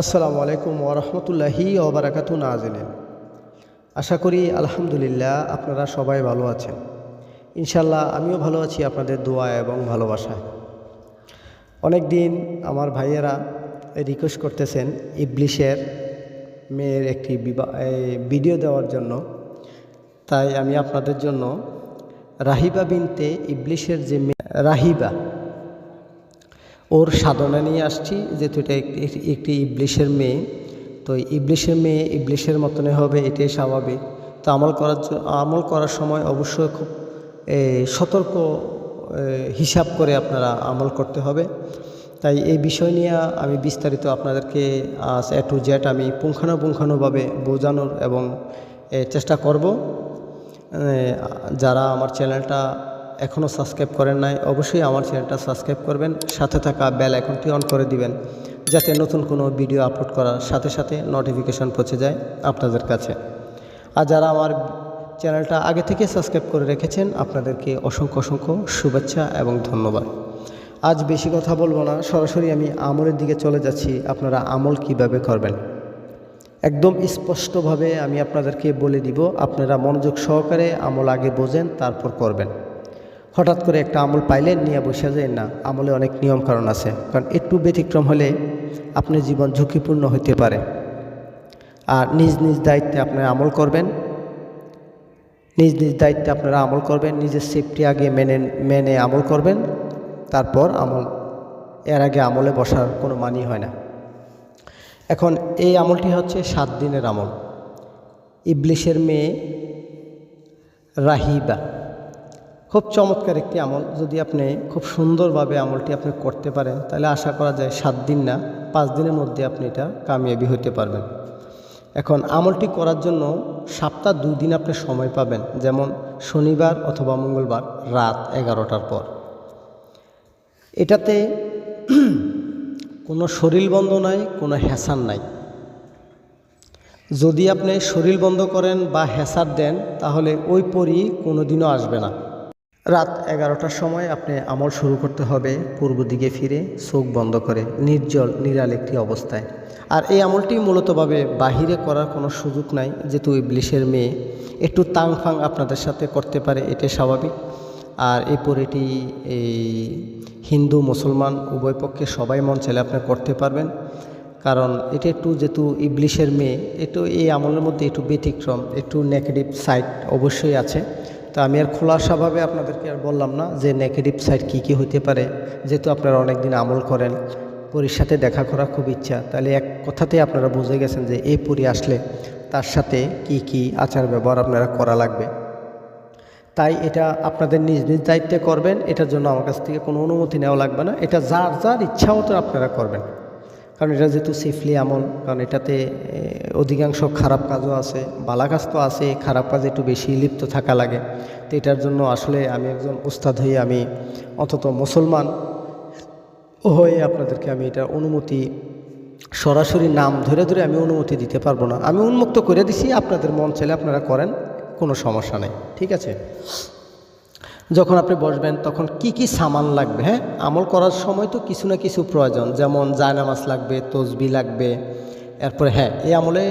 আসসালামু আলাইকুম ওরহমতুল্লাহি ওবরাকাতু নাজিলেন। আশা করি আলহামদুলিল্লাহ আপনারা সবাই ভালো আছেন। ইনশাল্লাহ আমিও ভালো আছি আপনাদের দোয়া এবং ভালোবাসায়। অনেক দিন আমার ভাইয়েরা রিকোয়েস্ট করতেছেন ইবলিশের মেয়ের একটি ভিডিও দেওয়ার জন্য। তাই আমি আপনাদের জন্য রাহিবা বিনতে ইবলিশের যে মেয়ে, রাহিবা ওর সাধনা নিয়ে আসছি, যেহেতু এটা একটি ইবলিশের মেয়ে, তো ইবলিশের মেয়ে ইবলিশের মতনই হবে, এটাই স্বাভাবিক। তো আমল করার আমল করার সময় অবশ্যই খুব সতর্ক হিসাব করে আপনারা আমল করতে হবে। তাই এই বিষয় নিয়ে আমি বিস্তারিত আপনাদেরকে আজ এ টু জেড আমি পুঙ্খানুপুঙ্খানুভাবে বোঝানোর এবং চেষ্টা করব। যারা আমার চ্যানেলটা এখনও সাবস্ক্রাইব করেন নাই, অবশ্যই আমার চ্যানেলটা সাবস্ক্রাইব করবেন, সাথে থাকা বেল আইকনটি অন করে দিবেন, যাতে নতুন কোনো ভিডিও আপলোড করার সাথে সাথে নোটিফিকেশন পৌঁছে যায় আপনাদের কাছে। আর যারা আমার চ্যানেলটা আগে থেকে সাবস্ক্রাইব করে রেখেছেন, আপনাদেরকে অসংখ্য অসংখ্য শুভেচ্ছা এবং ধন্যবাদ। আজ বেশি কথা বলব না, সরাসরি আমি আমলের দিকে চলে যাচ্ছি, আপনারা আমল কীভাবে করবেন? একদম স্পষ্টভাবে আমি আপনাদেরকে বলে দিব, আপনারা মনোযোগ সহকারে আমল আগে বোঝেন, তারপর করবেন। হঠাৎ করে একটা আমল পাইলেন নিয়ে বসে যায়, না, আমলে অনেক নিয়ম কারণ আছে। কারণ একটু ব্যতিক্রম হলে আপনার জীবন ঝুঁকিপূর্ণ হতে পারে। আর নিজ নিজ দায়িত্বে আপনারা আমল করবেন। নিজ নিজ দায়িত্বে আপনারা আমল করবেন, নিজের সেফটি আগে মেনে মেনে আমল করবেন। তারপর আমল, এর আগে আমলে বসার কোনো মানি হয় না। এখন এই আমলটি হচ্ছে সাত দিনের আমল। ইবলিশের মেয়ে রাহিবা। খুব চমৎকার একটি আমল। যদি আপনি খুব সুন্দরভাবে আমলটি আপনি করতে পারেন, তাহলে আশা করা যায় সাত দিন না, পাঁচ দিনের মধ্যে আপনি এটা কামিয়াবি হতে পারবেন। এখন আমলটি করার জন্য সপ্তাহ দুই দিন আপনি সময় পাবেন, যেমন শনিবার অথবা মঙ্গলবার রাত এগারোটার পর। এটাতে কোনো শরীর বন্ধ নাই, কোনো হ্যাসান নাই। যদি আপনি শরীর বন্ধ করেন বা হ্যাসার দেন, তাহলে ওই পরই কোনো দিনও আসবে না। রাত এগারোটার সময় আপনি আমল শুরু করতে হবে, পূর্ব দিকে ফিরে চোখ বন্ধ করে, নির্জল, নিরাল একটি অবস্থায়। আর এই আমলটি মূলতভাবে বাহিরে করার কোনো সুযোগ নাই, যেহেতু ইবলিশের মেয়ে। একটু তাং ফাং আপনাদের সাথে করতে পারে, এটাই স্বাভাবিক। আর এই পরিটি এই হিন্দু, মুসলমান, উভয় পক্ষে সবাই মন চাইলে আপনি করতে পারবেন। কারণ এটা একটু যেহেতু ইবলিশের মেয়ে, একটু এই আমলের মধ্যে একটু ব্যতিক্রম, একটু নেগেটিভ সাইড অবশ্যই আছে। তো আমি আর খোলাসাভাবে আপনাদেরকে আর বললাম না যে নেগেটিভ সাইড কী কী হতে পারে। যেহেতু আপনারা অনেক দিন আমল করেন, পরীর সাথে দেখা করা খুব ইচ্ছা। তাহলে এক কথাতেই আপনারা বুঝে গেছেন যে এই পরি আসলে তার সাথে কি কি আচার ব্যবহার আপনারা করা লাগবে। তাই এটা আপনাদের নিজ নিজ দায়িত্বে করবেন, এটার জন্য আমার কাছ থেকে কোনো অনুমতি নেওয়া লাগবে না। এটা যার যার ইচ্ছা মতো আপনারা করবেন। কারণ এটা যেহেতু সেফলি আমল, কারণ এটাতে অধিকাংশ খারাপ কাজও আছে, বালা কাজ তো আছে খারাপ কাজে একটু বেশি লিপ্ত থাকা লাগে। তো এটার জন্য আসলে আমি একজন উস্তাদ হয়ে আমি অন্তত মুসলমান হয়ে আপনাদেরকে আমি এটা অনুমতি, সরাসরি নাম ধরে ধরে আমি অনুমতি দিতে পারব না। আমি উন্মুক্ত করে দিছি, আপনাদের মন চাইলে আপনারা করেন, কোনো সমস্যা নেই। ঠিক আছে? যখন আপনি বসবেন, তখন কি কি সামান লাগবে হ্যাঁ? আমল করার সময় তো কিছু না কিছু প্রয়োজন। যেমন জায়নামাজ লাগবে, তসবি লাগবে। এরপরে হ্যাঁ এই আমলে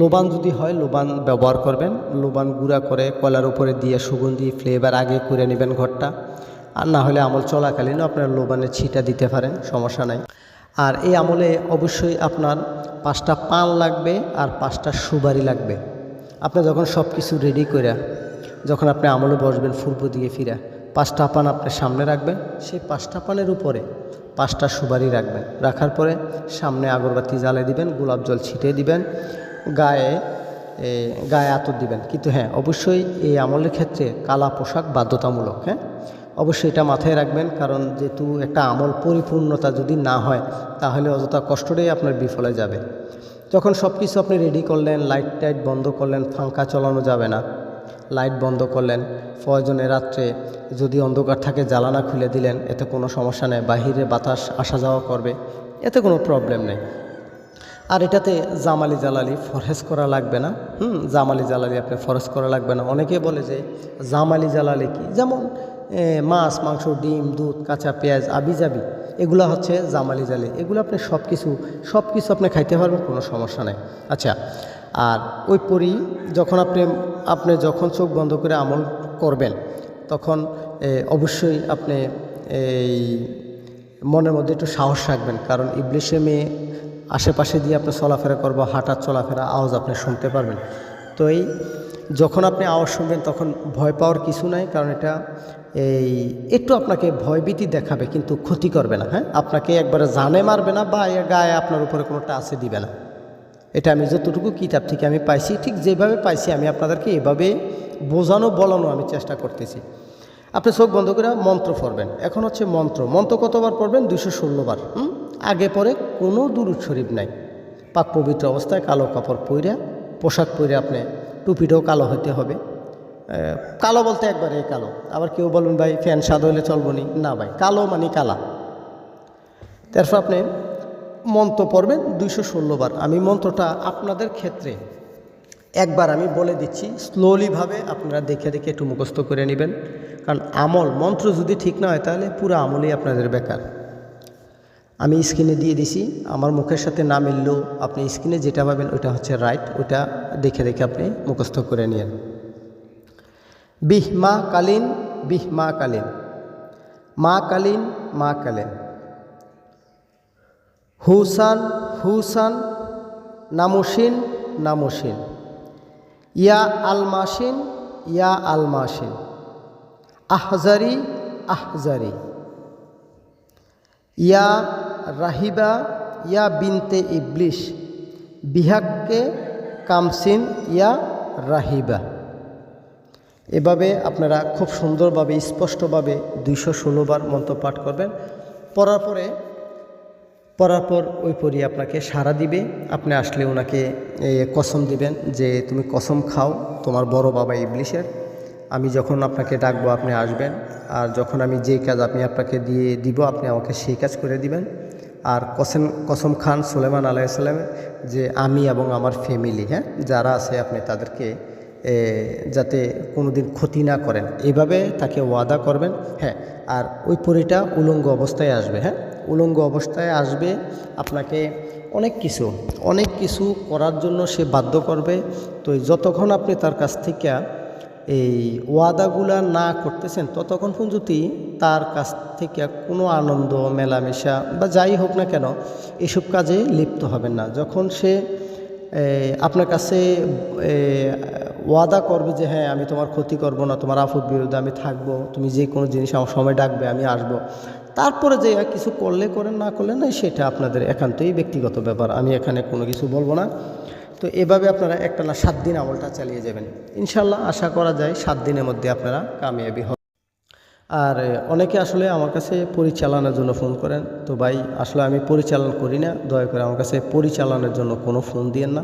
লোবান যদি হয়, লোবান ব্যবহার করবেন। লোবান গুঁড়া করে কলার উপরে দিয়ে সুগন্ধি ফ্লেভার আগে করে নেবেন ঘরটা। আর না হলে আমল চলাকালীনও আপনার লোবানের ছিটা দিতে পারেন, সমস্যা নাই। আর এই আমলে অবশ্যই আপনার পাঁচটা পান লাগবে আর পাঁচটা সুবারি লাগবে। আপনি যখন সব কিছু রেডি করে যখন আপনি আমলে বসবেন পূর্ব দিকে ফিরে, পাঁচটা পান আপনি সামনে রাখবেন, সেই পাঁচটা পানের উপরে পাঁচটা সুবারি রাখবেন। রাখার পরে সামনে আগরবাতি জ্বালে দিবেন, গোলাপ জল ছিটিয়ে দিবেন, গায়ে গায়ে আতর দিবেন। কিন্তু হ্যাঁ অবশ্যই এই আমলের ক্ষেত্রে কালা পোশাক বাধ্যতামূলক হ্যাঁ? অবশ্যই এটা মাথায় রাখবেন, কারণ যেহেতু একটা আমল পরিপূর্ণতা যদি না হয়, তাহলে অযথা কষ্টটাই আপনার বিফলে যাবে। যখন সব কিছু আপনি রেডি করলেন লাইট টাইট বন্ধ করলেন ফাঙ্কা চালানো যাবে না লাইট বন্ধ করলেন। প্রয়োজনে রাত্রে যদি অন্ধকার থাকে জ্বালানা খুলে দিলেন, এতে কোনো সমস্যা নেই, বাহিরে বাতাস আসা যাওয়া করবে, এতে কোনো প্রবলেম নেই। আর এটাতে জামালি জালালি ফরেজ করা লাগবে না। হুম, জামালি জালালি আপনি ফরেজ করা লাগবে না। অনেকে বলে যে জামালি জালালি কি? যেমন মাছ, মাংস, ডিম, দুধ, কাঁচা পেঁয়াজ আবি যাবি এগুলো হচ্ছে জামালি জালি এগুলো আপনি সব কিছু সব কিছু আপনি খাইতে পারবেন, কোনো সমস্যা নেই। আচ্ছা আর ওই পরি যখন আপনি আপনি যখন চোখ বন্ধ করে আমল করবেন, তখন অবশ্যই আপনি এই মনের মধ্যে একটু সাহস রাখবেন। কারণ ইবলিশে মেয়ে আশেপাশে দিয়ে আপনি চলাফেরা করব, হাঁটার চলাফেরা আওয়াজ আপনি শুনতে পারবেন। তো এই যখন আপনি আওয়াজ শুনবেন, তখন ভয় পাওয়ার কিছু নাই, কারণ এটা এই একটু আপনাকে ভয়ভীতি দেখাবে, কিন্তু ক্ষতি করবে না হ্যাঁ? আপনাকে একবারে জানে মারবে না বা গায়ে আপনার উপরে কোনো টাচে দিবে না। এটা আমি যতটুকু কিতাব থেকে আমি পাইছি, ঠিক যেভাবে পাইছি আমি আপনাদেরকে এভাবে বোঝানো, বলানো আমি চেষ্টা করতেছি। আপনি চোখ বন্ধ করে মন্ত্র পড়বেন। এখন হচ্ছে মন্ত্র। মন্ত্র কতবার পড়বেন? দুশো ষোলোবার? আগে পরে কোনো দুরুদ শরীফ নাই। পাক পবিত্র অবস্থায় কালো কাপড় পইরা, পোশাক পরে আপনি টুপিটাও কালো হতে হবে। কালো বলতে একবারে কালো। আবার কেউ বলুন, ভাই, ফ্যান সাদা হলে চলবো নি? না ভাই, কালো মানে কালা। তারপর আপনি মন্ত্র পড়বেন দুইশো ষোলো বার। আমি মন্ত্রটা আপনাদের ক্ষেত্রে একবার আমি বলে দিচ্ছি স্লোলিভাবে আপনারা দেখে দেখে একটু মুখস্থ করে নেবেন। কারণ আমল, মন্ত্র যদি ঠিক না হয়, তাহলে পুরো আমলই আপনাদের বেকার। আমি স্ক্রিনে দিয়ে দিছি, আমার মুখের সাথে না মিললেও আপনি স্ক্রিনে যেটা পাবেন ওটা হচ্ছে রাইট ওটা দেখে দেখে আপনি মুখস্থ করে নিন বিহ মা কালীন, বিহ মা কালীন। মা কালীন মা কালীন। হুসান হুসান, নামুসিন নামুসিন। ইয়া আলমাসিন ইয়া আলমাসিন। আহজারি আহজারি। ইয়া রাহিবা, ইয়া বিনতে ইবলিশ। বিহাক্কে কামসিন, ইয়া রাহিবা। এভাবে আপনারা খুব সুন্দরভাবে, স্পষ্টভাবে দুইশো ষোলোবার মন্ত্র পাঠ করবেন। পড়ার পরে পড়ার পর ওই পরি আপনাকে সাড়া দিবে। আপনি আসলে ওনাকে কসম দিবেন যে তুমি কসম খাও তোমার বড় বাবা ইবলিশের। আমি যখন আপনাকে ডাকবো, আপনি আসবেন। আর যখন আমি যেই কাজ আমি আপনাকে দিয়ে দিব, আপনি আমাকে সেই কাজ করে দিবেন। আর কসম কসম খান সুলেমান আলাইসাল্লাম যে আমি এবং আমার ফ্যামিলি হ্যাঁ? যারা আছে আপনি তাদেরকে যাতে কোনো দিন ক্ষতি না করেন। এইভাবে তাকে ওয়াদা করবেন হ্যাঁ? আর ওই পরিটা উলঙ্গ অবস্থায় আসবে হ্যাঁ? উলঙ্গ অবস্থায় আসবে, আপনাকে অনেক কিছু অনেক কিছু করার জন্য সে বাধ্য করবে। তো যতক্ষণ আপনি তার কাছ থেকে এই ওয়াদাগুলা না করতেছেন, ততক্ষণ পর্যন্ত তার কাছ থেকে কোনো আনন্দ, মেলামেশা বা যাই হোক না কেন, এসব কাজে লিপ্ত হবেন না। যখন সে আপনার কাছে ওয়াদা করবে যে হ্যাঁ আমি তোমার ক্ষতি করব না, তোমার আফত বিরুদ্ধে আমি থাকব, তুমি যে কোনো জিনিস আমার সময় ডাকবে, আমি আসব। তারপরে যে কিছু করলে করেন, না করলে না সেটা আপনাদের একান্তই ব্যক্তিগত ব্যাপার। আমি এখানে কোনো কিছু বলব না। তো এভাবে আপনারা একটা না সাত দিন আমলটা চালিয়ে যাবেন। ইনশাল্লাহ আশা করা যায় সাত দিনের মধ্যে আপনারা কামিয়াবি হবেন। আর অনেকে আসলে আমার কাছে পরিচালনার জন্য ফোন করেন। তো ভাই, আসলে আমি পরিচালন করি না। দয়া করে আমার কাছে পরিচালনার জন্য কোনো ফোন দিয়েন না।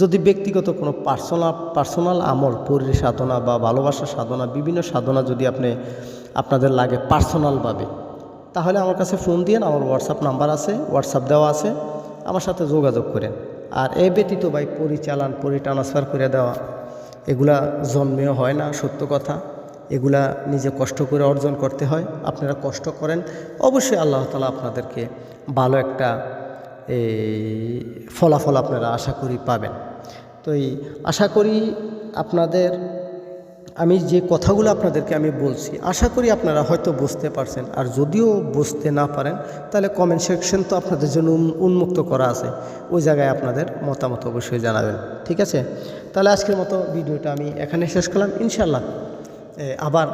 যদি ব্যক্তিগত কোনো পার্সোনাল পার্সোনাল আমল পরি সাধনা বা ভালোবাসার সাধনা, বিভিন্ন সাধনা যদি আপনি আপনাদের লাগে পার্সোনালভাবে তাহলে আমার কাছে ফোন দিয়েন আমার হোয়াটসঅ্যাপ নাম্বার আছে হোয়াটসঅ্যাপ দেওয়া আছে, আমার সাথে যোগাযোগ করেন। আর এ ব্যতীত ভাই পরিচালন পরি ট্রান্সফার করে দেওয়া, এগুলা জন্মেও হয় না, সত্য কথা। এগুলা নিজে কষ্ট করে অর্জন করতে হয়, আপনারা কষ্ট করেন। অবশ্যই আল্লাহ তালা আপনাদেরকে ভালো একটা এই ফলাফল আপনারা আশা করি পাবেন। তো এই, আশা করি আপনাদের আমি যে কথাগুলো আপনাদেরকে আমি বলছি, আশা করি আপনারা হয়তো বুঝতে পারছেন। আর যদিও বুঝতে না পারেন, তাহলে কমেন্ট সেকশন তো আপনাদের জন্য উন্মুক্ত করা আছে। ওই জায়গায় আপনাদের মতামত অবশ্যই জানাবেন, ঠিক আছে? তাহলে আজকের মতো ভিডিওটা আমি এখানে শেষ করলাম। ইনশাল্লাহ আবার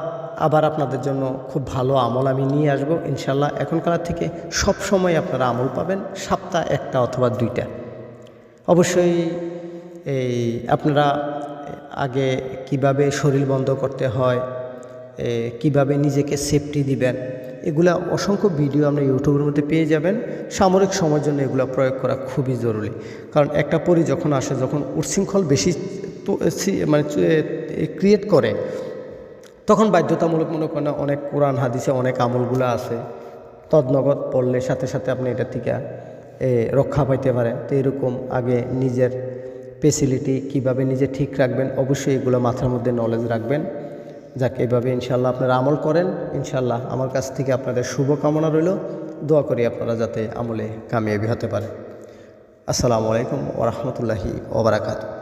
আবার আপনাদের জন্য খুব ভালো আমল আমি নিয়ে আসব। ইনশাল্লাহ এখনকার থেকে সব সময় আপনারা আমল পাবেন, সপ্তাহ একটা অথবা দুইটা। অবশ্যই, এই, আপনারা আগে কীভাবে শরীর বন্ধ করতে হয় কীভাবে নিজেকে সেফটি দিবেন, এগুলা অসংখ্য ভিডিও আমরা ইউটিউবের মধ্যে পেয়ে যাবেন। সামরিক সময়ের জন্য এগুলো প্রয়োগ করা খুবই জরুরি। কারণ একটা পরি যখন আসে, যখন উচ্ছৃঙ্খল বেশি মানে ক্রিয়েট করে, তখন বাধ্যতামূলক মনে করেন অনেক কোরআন, হাদিসে অনেক আমলগুলো আছে। তদনগদ পড়লে সাথে সাথে আপনি এটা থেকে রক্ষা পাইতে পারেন। তো এরকম আগে নিজের ফেসিলিটি কীভাবে নিজে ঠিক রাখবেন, অবশ্যই এগুলো মাথার মধ্যে নলেজ রাখবেন। যাকে, এভাবে ইনশাল্লাহ আপনারা আমল করেন। ইনশাল্লাহ আমার কাছ থেকে আপনাদের শুভকামনা রইল। দোয়া করি আপনারা যাতে আমলে কামিয়াবি হতে পারে। আসসালামু আলাইকুম ওরহমতুল্লাহি ওবরাকাতু